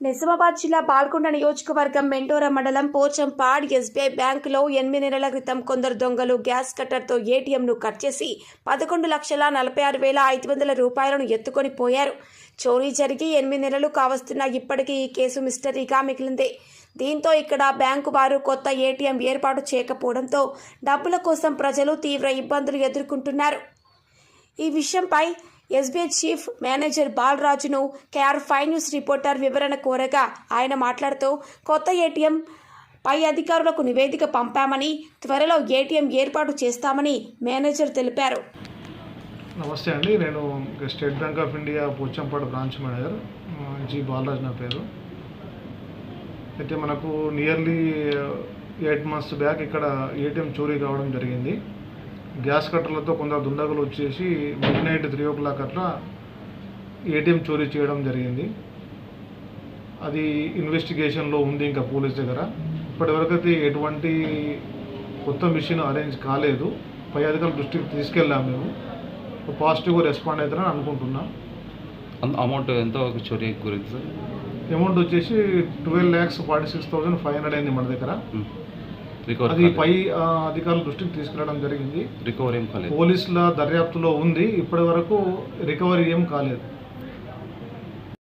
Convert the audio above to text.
నిజామాబాద్ జిల్లా బాల్కొండ నియోజకవర్గం మెండోర మండలం పోచంపాడ్ ఎస్బీఐ బ్యాంకులో ఎనిమిది నెలల క్రితం కొందరు దొంగలు గ్యాస్ కట్టర్తో ఏటీఎంను కట్ చేసి పదకొండు లక్షల నలభై ఆరు వేల ఐదు వందల రూపాయలను ఎత్తుకొని పోయారు. చోరీ జరిగి ఎనిమిది నెలలు కావస్తున్న ఇప్పటికీ ఈ కేసు మిస్టరీగా మిగిలింది. దీంతో ఇక్కడ బ్యాంకు వారు కొత్త ఏటీఎం ఏర్పాటు చేయకపోవడంతో డబ్బుల కోసం ప్రజలు తీవ్ర ఇబ్బందులు ఎదుర్కొంటున్నారు. ఈ విషయంపై ఎస్బీఐ చీఫ్ మేనేజర్ బాలరాజును కేఆర్ ఫైవ్ న్యూస్ రిపోర్టర్ వివరణ కోరగా ఆయన మాట్లాడుతూ కొత్త ఏటీఎం పై అధికారులకు నివేదిక పంపామని త్వరలో ఏటీఎం ఏర్పాటు చేస్తామని మేనేజర్ తెలిపారు. నమస్తే అండి నేను State Bank of India Pochampadu branch manager G Balaraj నా పేరు. అయితే మనకు నియర్లీ ఎయిట్ మంత్స్ బ్యాక్ ఇక్కడ ఏటీఎం చోరీ కావడం జరిగింది. గ్యాస్ కట్టర్లతో కొందరు దుండగులు వచ్చేసి midnight three o'clock అట్లా ఏటీఎం చోరీ చేయడం జరిగింది. అది ఇన్వెస్టిగేషన్లో ఉంది ఇంకా పోలీస్ దగ్గర. ఇప్పటివరకు అయితే ఎటువంటి కొత్త మిషన్ అరేంజ్ కాలేదు. పై అధికారుల దృష్టికి తీసుకెళ్ళాం మేము. పాజిటివ్గా రెస్పాండ్ అవుతారని అనుకుంటున్నాం. అమౌంట్ ఎంత చోరీ గురించి? అమౌంట్ వచ్చేసి twelve lakhs forty six thousand five hundred అయింది మన దగ్గర. అది పై అధికారుల దృష్టికి తీసుకెళ్ళడం జరిగింది. రికవర్ ఏం కాలేదు. పోలీసుల దర్యాప్తులో ఉంది. ఇప్పటి వరకు రికవరీ ఏం కాలేదు.